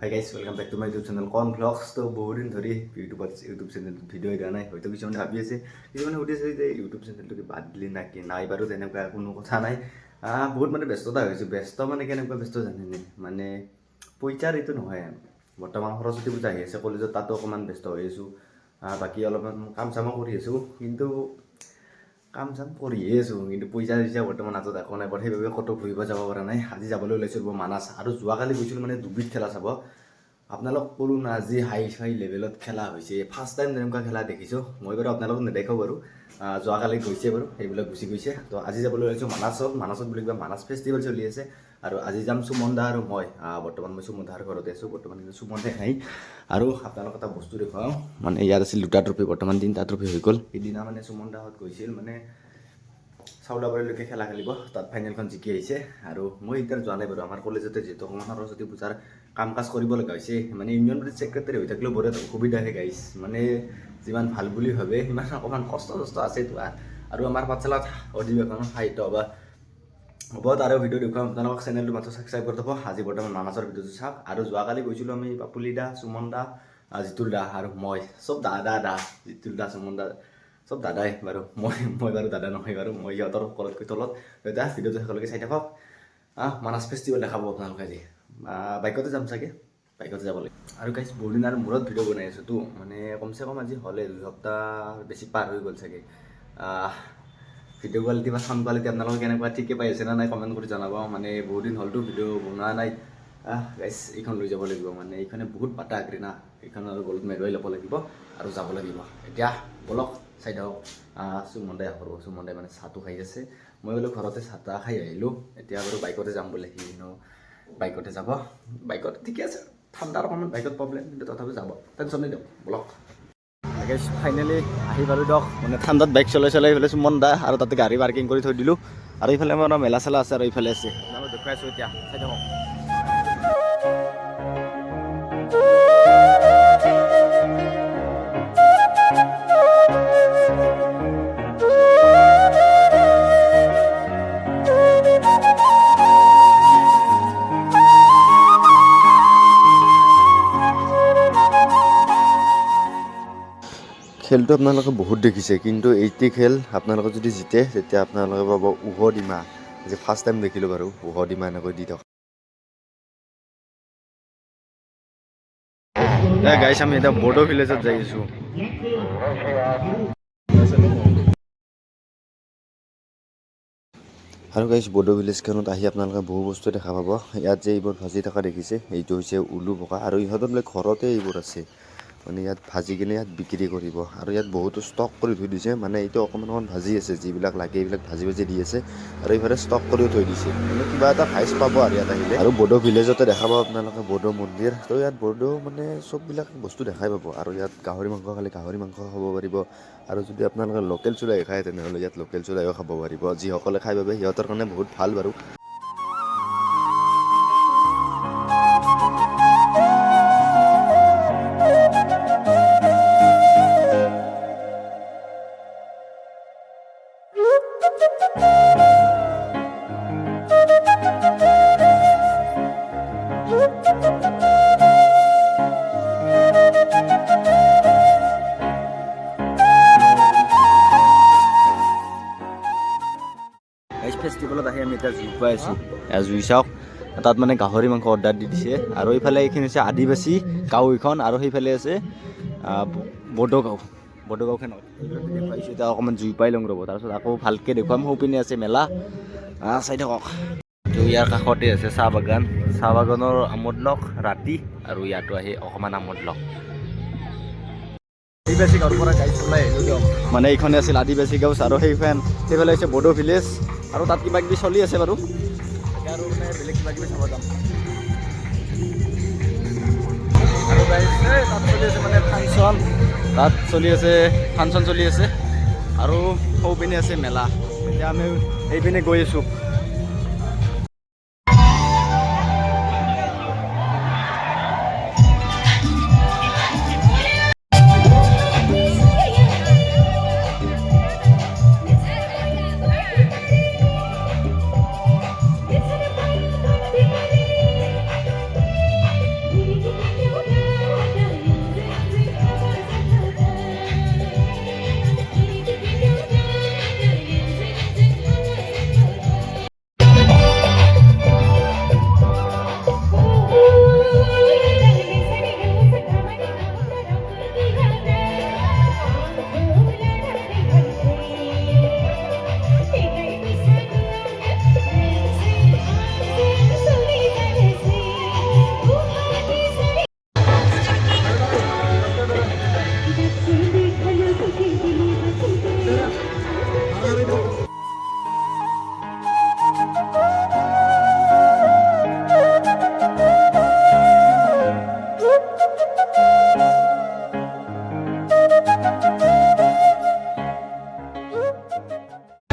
Hi guys welcome back to my YouTube channel কন ভ্লগছ তো বহুত দিন ধৰি ইউটিউবত ইউটিউব চেনেলটোত ভিডিঅ' দিয়া নাই। হয়তো কিছুমানে ভাবি আছে কিছুমানে সুধি আছে যে ইউটিউব চেনেলটো বাদ দিলি না কি নাই বাৰু, তেনেকুৱা কোনো কথা নাই। বহুত মানে ব্যস্ততা হৈছোঁ। ব্যস্ত মানে কেনেকুৱা ব্যস্ত জানেনে? মানে পইচাৰ এইটো নহয়। বৰ্তমান সৰস্বতী পূজা আহি আছে, কলেজত তাতো অকণমান ব্যস্ত হৈ আছোঁ। বাকী অলপমান কাম চামো কৰি আছোঁ। কিন্তু কাম চাম কৰিয়ে আছোঁ, কিন্তু পইচা চইচা বৰ্তমান হাতত একো নাই বাৰু সেইবাবে ক'তো ঘূৰিব যাব পৰা নাই। আজি যাবলৈ ওলাইছোঁ মানাছ। আৰু যোৱাকালি গৈছিলোঁ মানে দুবিধ খেলা চাব। আপোনালোক ক'লোঁ না আজি হাই ফাই লেভেলত খেলা হৈছে ফাৰ্ষ্ট টাইম তেনেকুৱা খেলা দেখিছোঁ, মই বাৰু আপোনালোকক নেদেখাওঁ বাৰু যোৱাকালি গৈছে বাৰু, সেইবিলাক গুচি গৈছে। তো আজি যাবলৈ ওলাইছোঁ মানাছত মানাছত বুলি কিবা মানাছ ফেষ্টিভেল চলি আছে আৰু আজি যাম সুমন দা আৰু মই বৰ্তমান মই সুমন দাৰ ঘৰতে আছোঁ, বৰ্তমান কিন্তু সুমন দাই নাই। আৰু আপোনালোক এটা বস্তু দেখুৱাওঁ মানে ইয়াত আছিল দুটা ট্ৰফি বৰ্তমান তিনিটা ট্ৰফি হৈ গ'ল। সিদিনা মানে সুমন দাহঁত গৈছিল মানে চাউলাবাৰীলৈকে খেলা খেলিব, তাত ফাইনেলখন জিকি আহিছে। আৰু মই এতিয়া যোৱা নাই বাৰু, আমাৰ কলেজতে যিহেতু সৰস্বতী পূজাৰ কাম কাজ কৰিব লগা হৈছে। মানে ইউনিয়ন বডি ছেক্ৰেটাৰী হৈ থাকিলেও বহুত এটা অসুবিধাহে গাইছ মানে যিমান ভালো বুলি ভাবে, সিমান অকণমান কষ্ট চষ্ট আছেতো আৰ। আৰু আমাৰ পাঠশালাত অধিৱেশন সাহিত্য বা হ'ব তাৰে ভিডিঅ' দেখুৱাম। আপোনালোকক চেনেলটো মাত্ৰ ছাবস্ক্ৰাইব কৰি থ'ব। আজি বৰ্তমান মানাছৰ ভিডিঅ'টো চাওক আৰু যোৱাকালি গৈছিলোঁ আমি পাপুলি দা, সুমন দা জিতুল দা আৰু মই। চব দাদা দা, জিতুল দা, সুমন দা, চব দাদাই বাৰু। মই মই বাৰু দাদা নহয় বাৰু। মই সিহঁতৰ ওপৰতকৈ তলত। দাদা ভিডিঅ'টো সকলোকে চাই থাকক। মানাছ ফেষ্টিভেল দেখাব আপোনালোকে আজি। বাইকতে যাম চাগে, বাইকতে যাব লাগে। আৰু গাইছ বহুদিন আৰু মূৰত ভিডিঅ' বনাই আছোঁতো মানে কমচে কম আজি হ'লে, দুই সপ্তাহ বেছি পাৰ হৈ গ'ল চাগে। ভিডিঅ' কোৱালিটি বা চাউণ্ড কোৱালিটি আপোনালোকে কেনেকুৱা, ঠিকে পাই আছে নে নাই কমেণ্ট কৰি জনাব। মানে বহুত দিন হ'লতো ভিডিঅ' বনোৱা নাই। গাইছ এইখন লৈ যাব লাগিব। মানে এইখনে বহুত বাটা আগ্ৰী না। এইখন আৰু গলত মেৰুৱাই ল'ব লাগিব আৰু যাব লাগিব। এতিয়া বলক, চাই থাকক। সুমন দাই সৰু সুমন দাই মানে চাহটো খাই আছে। মই বোলো ঘৰতে চাহ তাহ খাই আহিলোঁ। এতিয়া বাৰু বাইকতে যাম বুলি সি বাইকতে যাব। বাইকত ঠিকে আছে ঠাণ্ডাৰ অকণমান বাইকত প্ৰব্লেম কিন্তু তথাপি যাব। টেনশ্যন নিদিওঁ বলক। ফাইনেলি আহি পালোঁ দিয়ক মানে ঠাণ্ডাত বাইক চলাই চলাই এইফালে চুমন দা আৰু তাতে গাড়ী পাৰ্কিং কৰি থৈ দিলোঁ। আৰু এইফালে মানে মেলা চেলা আছে আৰু এইফালে আছে। দেখুৱাইছোঁ এতিয়া চাই থাকক খেলটো আপোনালোকে বহুত দেখিছে কিন্তু এইটি খেল আপোনালোকে যদি জিতে তেতিয়া আপোনালোকে পাব উহ ডিমা। যে ফাৰ্ষ্ট টাইম দেখিলোঁ বাৰু উহ ডিমা এনেকৈ দি থকা। গাইছ আমি এতিয়া বড়ো ভিলেজত যাই আছোঁ। আৰু গাইছ বড়ো ভিলেজখনত আহি আপোনালোকে বহু বস্তু দেখা পাব। ইয়াত যে এইবোৰ ভাজি থকা দেখিছে এইটো হৈছে উলু পকা। আৰু ইহঁতৰ বোলে ঘৰতে এইবোৰ আছে। মানে ইয়াত ভাজি কিনে ইয়াত বিক্ৰী কৰিব। আৰু ইয়াত বহুতো ষ্টক কৰি থৈ দিছে। মানে এইটো অকণমান অকণমান ভাজি আছে যিবিলাক লাগে এইবিলাক ভাজি ভাজি দি আছে। আৰু এইফালে ষ্টক কৰিও থৈ দিছে। মানে কিবা এটা ভাইচ পাব আৰু ইয়াত আহিলে। আৰু বড়ো ভিলেজতে দেখা পাব আপোনালোকে বড়ো মন্দিৰ। তো ইয়াত বড়ো মানে চববিলাক বস্তু দেখাই পাব। আৰু ইয়াত গাহৰি মাংস খালে গাহৰি মাংস খাব পাৰিব। আৰু যদি আপোনালোকে লোকেল চুলাই খায় তেনেহ'লে ইয়াত লোকেল চুলাইও খাব পাৰিব। যিসকলে খাই পাবে সিহঁতৰ কাৰণে বহুত ভাল বাৰু। ফেষ্টিভেলত আহি আমি এতিয়া জুই পাই আছোঁ। জুই চাওক তাত মানে গাহৰি মাংস অৰ্ডাৰ দি দিছে। আৰু এইফালে এইখিনি হৈছে আদিবাসী গাঁও আৰু সেইফালে আছে আহ, বড়ো গাঁও বড়ো গাঁওখন দেখুৱাইছোঁ এতিয়া অকণমান জুই পাই লওঁ ৰ'ব। তাৰপিছত আকৌ ভালকৈ দেখুৱাম। সৌপিনে আছে মেলা। চাই থাকক। তো ইয়াৰ কাষতে আছে চাহ বাগান চাহ বাগানৰ আমোদ লওক ৰাতি আৰু ইয়াতো আহি অকণমান আমোদ লওক আদিবাসী গাঁৱৰ পৰা গাড়ী চলাই আহিলোঁ দিয়ক। মানে এইখনে আছিল আদিবাসী গাঁও আৰু সেইখন সেইফালে হৈছে বড়ো ভিলেজ আৰু তাত কিবা কিবি চলি আছে বাৰু। আৰু মানে বেলেগ কিবা কিবি চাব যাম। আৰু তাত চলি আছে মানে ফাংচন। তাত চলি আছে ফাংচন চলি আছে। আৰু সৌপিনে আছে মেলা। এতিয়া আমি এইপিনে গৈ আছোঁ।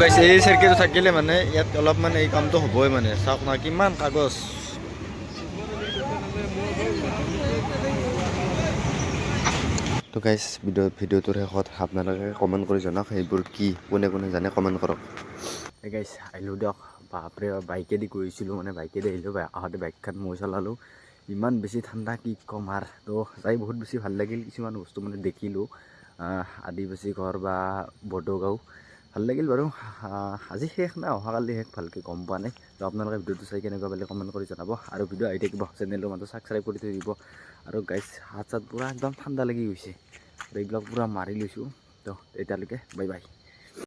গাইছ এই চাৰ্কিটো থাকিলে মানে ইয়াত অলপ মানে এই কামটো হ'বই মানে। চাওক না কিমান কাগজ। তো গাইছ ভিডিঅ' ভিডিঅ'টোৰ শেষত আপোনালোকে কমেণ্ট কৰি জনাওক সেইবোৰ কি কোনে কোনে জানে কমেণ্ট কৰক। এই গাইছ আহিলোঁ দিয়ক। বাপৰে বাইকেদি গৈছিলোঁ মানে বাইকেদি আহিলোঁ আহোঁতে বাইকখন মই চলালোঁ। ইমান বেছি ঠাণ্ডা কি ক'ম আৰু। তো যাই বহুত বেছি ভালো লাগিল। কিছুমান বস্তু মানে দেখিলোঁ। আদিবাসী ঘৰ বা বড়োগাঁও ভাল লাগিল বাৰু আজি শেষ নাই অহাকালি শেষ? ভালকৈ গম পোৱা নাই। তো আপোনালোকে ভিডিঅ'টো চাই কেনেকুৱা পালে কমেণ্ট কৰি জনাব। আৰু ভিডিঅ' আহি থাকিব চেনেলটো মানুহ ছাবস্ক্ৰাইব কৰি থৈ দিব। আৰু গাইছ হাত চাত পূৰা একদম ঠাণ্ডা লাগি গৈছে। এইবিলাক পূৰা মাৰি লৈছোঁ। তো এতিয়ালৈকে বাই বাই